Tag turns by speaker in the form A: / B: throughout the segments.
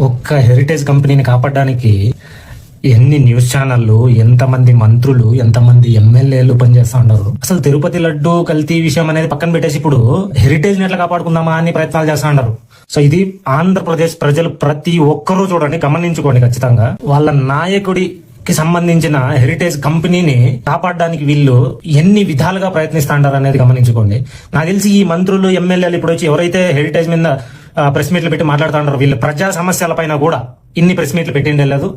A: ఒక్క హెరిటేజ్ కంపెనీని కాపాడడానికి ఎన్ని న్యూస్ ఛానళ్ళు ఎంతమంది మంత్రులు ఎంతమంది ఎమ్మెల్యేలు పనిచేస్తా ఉన్నారు? అసలు తిరుపతి లడ్డు కల్తీ విషయం అనేది పక్కన పెట్టేసి ఇప్పుడు హెరిటేజ్ని ఎట్లా కాపాడుకుందామా అని ప్రయత్నాలు చేస్తా ఉన్నారు. సో ఇది ఆంధ్రప్రదేశ్ ప్రజలు ప్రతి ఒక్కరూ చూడండి గమనించుకోండి ఖచ్చితంగా. వాళ్ళ నాయకుడి కి సంబంధించిన హెరిటేజ్ కంపెనీని కాపాడడానికి వీళ్ళు ఎన్ని విధాలుగా ప్రయత్నిస్తాండారు అనేది గమనించుకోండి. నాకు తెలిసి ఈ మంత్రులు ఎమ్మెల్యేలు ఇప్పుడు వచ్చి ఎవరైతే హెరిటేజ్ మీద ప్రెస్ మీట్లు పెట్టి మాట్లాడుతుంటారో వీళ్ళు ప్రజా సమస్యల పైన కూడా ఇన్ని ప్రెస్ మీట్లు పెట్టిండే లేదు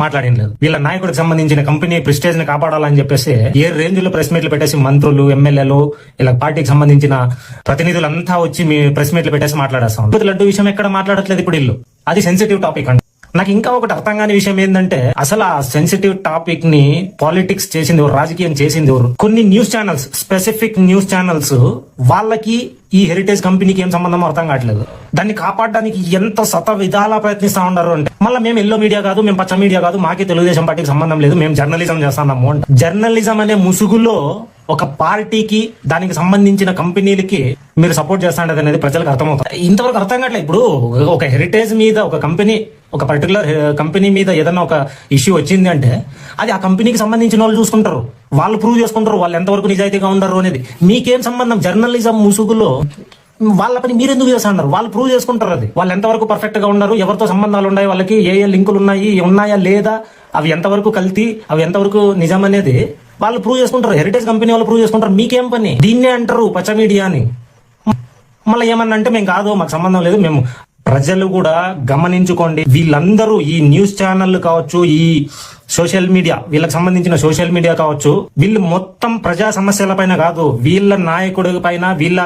A: మాట్లాడిన లేదు. వీళ్ళ నాయకుడికి సంబంధించిన కంపెనీ ప్రెస్టేజ్ని కాపాడాలని చెప్పేసి ఏ రేంజ్లో ప్రెస్ మీట్లు పెట్టేసి మంత్రులు ఎమ్మెల్యేలు ఇలా పార్టీకి సంబంధించిన ప్రతినిధులంతా వచ్చి మీ ప్రెస్ మీట్లు పెట్టేసి మాట్లాడేస్తాం లడ్డు విషయం ఎక్కడ మాట్లాడట్లేదు ఇప్పుడు వీళ్ళు? అది సెన్సిటివ్ టాపిక్ అండి. నాకు ఇంకా ఒకటి అర్థం కాని విషయం ఏంటంటే అసలు ఆ సెన్సిటివ్ టాపిక్ని పాలిటిక్స్ చేసింది ఎవరు రాజకీయం చేసింది ఎవరు? కొన్ని news channels specific news channels వాళ్ళకి ఈ హెరిటేజ్ కంపెనీకి ఏం సంబంధం అర్థం కావట్లేదు. దాన్ని కాపాడడానికి ఎంత శత విధాలా ప్రయత్నిస్తా ఉన్నారు అంటే మళ్ళీ మేము ఎల్లో మీడియా కాదు మేము పచ్చ మీడియా కాదు మాకే తెలుగుదేశం పార్టీకి సంబంధం లేదు మేము జర్నలిజం చేస్తున్నాము అంటే. జర్నలిజం అనే ముసుగులో ఒక పార్టీకి దానికి సంబంధించిన కంపెనీలకి మీరు సపోర్ట్ చేస్తాండది అనేది ప్రజలకు అర్థమవుతుంది ఇంతవరకు అర్థం కావట్లేదు. ఇప్పుడు ఒక హెరిటేజ్ మీద ఒక కంపెనీ ఒక పర్టికులర్ కంపెనీ eh, మీద ఏదైనా ఒక ఇష్యూ వచ్చింది అంటే అది ఆ కంపెనీకి సంబంధించిన వాళ్ళు చూసుకుంటారు. వాళ్ళు ప్రూవ్ చేసుకుంటారు వాళ్ళు ఎంతవరకు నిజాయితీగా ఉండరు అనేది. మీకేం సంబంధం జర్నలిజం ముసుగులో? వాళ్ళ పని మీరు ఎందుకు చేస్తున్నారు వాళ్ళు ప్రూవ్ చేసుకుంటారు అది. వాళ్ళు ఎంతవరకు పర్ఫెక్ట్గా ఉన్నారు? ఎవరితో సంబంధాలు ఉన్నాయి? వాళ్ళకి ఏ ఏ లింకులు ఉన్నాయి? ఉన్నాయా లేదా? అవి ఎంతవరకు కల్తీ? అవి ఎంతవరకు నిజం అనేది వాళ్ళు ప్రూవ్ చేసుకుంటారు. హెరిటేజ్ కంపెనీ వాళ్ళు ప్రూవ్ చేసుకుంటారు. మీకేం పని? దీన్నే అంటారు పచ్చ మీడియా అని మళ్ళీ ఏమన్నా అంటే మేము కాదు మాకు సంబంధం లేదు మేము ప్రజలు కూడా గమనించుకోండి. వీళ్ళందరూ ఈ న్యూస్ ఛానల్ కావచ్చు ఈ సోషల్ మీడియా వీళ్ళకి సంబంధించిన సోషల్ మీడియా కావచ్చు వీళ్ళు మొత్తం ప్రజా సమస్యల పైన కాదు వీళ్ళ నాయకుడి పైన వీళ్ళ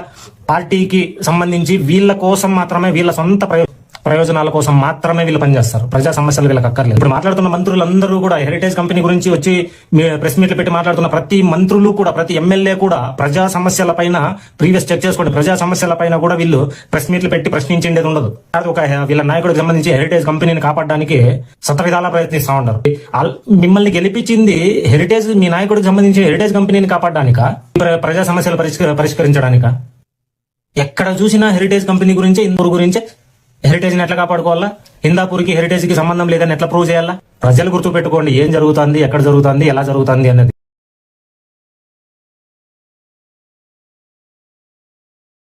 A: పార్టీకి సంబంధించి వీళ్ళ కోసం మాత్రమే వీళ్ళ సొంత ప్రయో- ప్రయోజనాల కోసం మాత్రమే వీళ్ళు పనిచేస్తారు. ప్రజా సమస్యలు వీళ్ళకి అక్కర్లేదు. ఇప్పుడు మాట్లాడుతున్న మంత్రులందరూ కూడా హెరిటేజ్ కంపెనీ గురించి వచ్చి ప్రెస్ మీట్లు పెట్టి మాట్లాడుతున్న ప్రతి మంత్రులు కూడా ప్రతి ఎమ్మెల్యే కూడా ప్రజా సమస్యల పైన ప్రీవియస్ చెక్ చేసుకోండి. ప్రజా సమస్యల పైన కూడా వీళ్ళు ప్రెస్ మీట్లు పెట్టి ప్రశ్నించేది ఉండదు. అది ఒక వీళ్ళ నాయకుడికి సంబంధించి హెరిటేజ్ కంపెనీని కాపాడడానికి శతవిధాలా ప్రయత్నిస్తా ఉంటారు మిమ్మల్ని గెలిపించింది హెరిటేజ్ మీ నాయకుడికి సంబంధించి హెరిటేజ్ కంపెనీని కాపాడడానిక? ప్రజా సమస్యలు పరిష్క- పరిష్కరించడానిక? ఎక్కడ చూసినా హెరిటేజ్ కంపెనీ గురించే ఇందూరు గురించే హెరిటేజ్ని ఎట్లా కాపాడుకోవాలా? హిందాపూర్కి హెరిటేజ్కి సంబంధం లేదని ఎట్లా ప్రూవ్ చేయాలా? ప్రజలు గుర్తు పెట్టుకోండి ఏం జరుగుతుంది ఎక్కడ జరుగుతుంది ఎలా జరుగుతుంది అనేది